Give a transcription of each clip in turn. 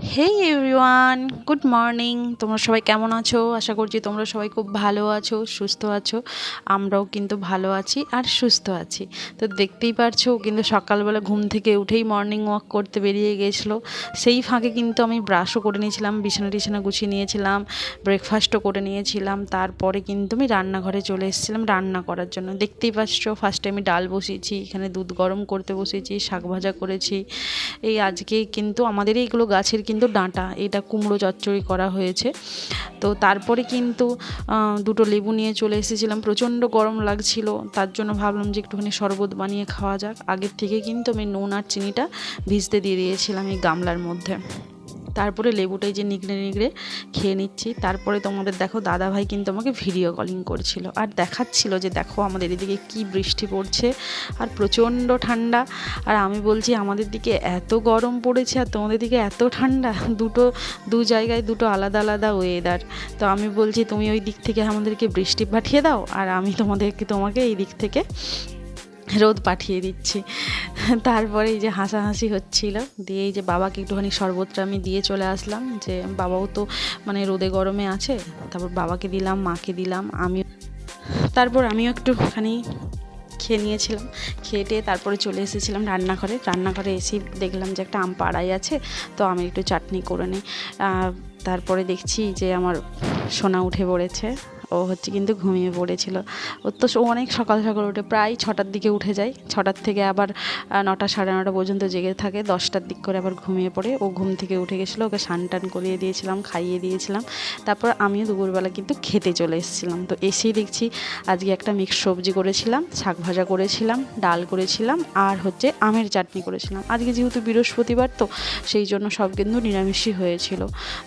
হেই everyone good morning তোমরা সবাই কেমন আছো? আশা করছি তোমরা সবাই খুব ভালো আছো, সুস্থ আছো। আমরাও কিন্তু ভালো আছি আর সুস্থ আছি। তো দেখতেই পারছ, কিন্তু সকালবেলা ঘুম থেকে উঠেই মর্নিং ওয়াক করতে বেরিয়ে গেছিল। সেই ফাঁকে কিন্তু আমি ব্রাশও করে নিয়েছিলাম, বিছানা টিছানা গুছিয়ে নিয়েছিলাম ব্রেকফাস্টও করে নিয়েছিলাম। তারপরে কিন্তু আমি রান্নাঘরে চলে এসেছিলাম রান্না করার জন্য। দেখতেই পাচ্ছ ফার্স্টে আমি ডাল বসিয়েছি, এখানে দুধ গরম করতে বসেছি শাক ভাজা করেছি। এই আজকে কিন্তু আমাদের এইগুলো গাছের কিন্তু ডাঁটা, এটা কুমড়ো চচ্চড়ি করা হয়েছে। তো তারপরে কিন্তু দুটো লেবু নিয়ে চলে এসেছিলাম। প্রচণ্ড গরম লাগছিল, তার জন্য ভাবলাম যে একটুখানি শরবত বানিয়ে খাওয়া যাক। আগের থেকে কিন্তু আমি নুন আর চিনিটা ভিজতে দিয়ে দিয়েছিলাম এই গামলার মধ্যে। তারপরে লেবুটাই যে নিগড়ে নিগড়ে খেয়ে নিচ্ছি। তারপরে তোমাদের দেখো দাদা ভাই কিন্তু আমাকে ভিডিও কলিং করছিল আর দেখাচ্ছিল যে দেখো আমাদের এদিকে কি বৃষ্টি পড়ছে আর প্রচণ্ড ঠান্ডা। আর আমি বলছি, আমাদের দিকে এত গরম পড়েছে আর তোমাদের দিকে এত ঠান্ডা। দুটো, দু জায়গায় দুটো আলাদা আলাদা ওয়েদার তো আমি বলছি, তুমি ওই দিক থেকে আমাদেরকে বৃষ্টি পাঠিয়ে দাও আর আমি তোমাদেরকে, তোমাকে এই দিক থেকে রোদ পাঠিয়ে দিচ্ছি। তারপরে এই যে হাসাহাসি হচ্ছিল, দিয়ে এই যে বাবাকে একটুখানি শরবতটা আমি দিয়ে চলে আসলাম, যে বাবাও তো মানে রোদে গরমে আছে, তারপর বাবাকে দিলাম, মাকে দিলাম আমি তারপর আমিও একটুখানি খেয়ে নিয়েছিলাম, খেয়ে টেয়ে তারপরে চলে এসেছিলাম রান্নাঘরে। রান্নাঘরে এসেই দেখলাম যে একটা আম পাড়াই আছে, তো আমি একটু চাটনি করে নিই। তারপরে দেখছি যে আমার সোনা উঠে পড়েছে। ও হচ্ছে কিন্তু ঘুমিয়ে পড়েছিল। ও তো অনেক সকাল সকাল উঠে প্রায় ছটার দিকে উঠে যায়। ছটার থেকে আবার নটা সাড়ে নটা পর্যন্ত জেগে থাকে। দশটার দিক করে আবার ঘুমিয়ে পড়ে। ও ঘুম থেকে উঠে গেছিল, ওকে স্নান টান করিয়ে দিয়েছিলাম, খাইয়ে দিয়েছিলাম। তারপর আমিও দুপুরবেলা কিন্তু খেতে চলে এসেছিলাম। তো এসেই দেখছি আজকে একটা মিক্স সবজি করেছিলাম, শাক ভাজা করেছিলাম, ডাল করেছিলাম, আর হচ্ছে আমের চাটনি করেছিলাম। আজকে যেহেতু বৃহস্পতিবার, তো সেই জন্য সব কিন্তু নিরামিষই হয়েছিল।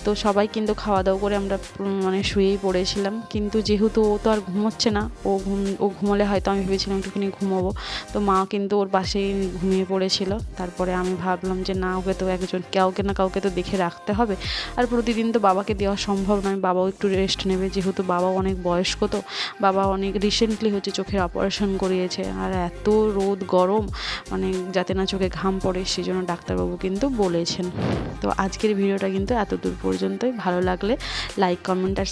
তো সবাই কিন্তু খাওয়া দাওয়া করে আমরা মানে শুয়েই পড়েছিলাম। কিন্তু যেহেতু ও তো আর ঘুমোচ্ছে না, ও ঘুম, ও ঘুমোলে হয়তো আমি ভেবেছিলাম একটুখানি ঘুমোবো। তো মা কিন্তু ওর পাশেই ঘুমিয়ে পড়েছিল। তারপরে আমি ভাবলাম যে না, ওকে তো একজন, কাউকে না কাউকে তো দেখে রাখতে হবে। আর প্রতিদিন তো বাবাকে দেওয়া সম্ভব নয়। বাবাও একটু রেস্ট নেবে। যেহেতু বাবা অনেক বয়স্ক তো, বাবা অনেক রিসেন্টলি হচ্ছে চোখের অপারেশন করিয়েছে। আর এত রোদ, গরম মানে যাতে না চোখে ঘাম পড়ে সেই জন্য ডাক্তারবাবু কিন্তু বলেছেন। তো আজকের ভিডিওটা কিন্তু এত দূর পর্যন্তই। ভালো লাগলে লাইক কমেন্ট আর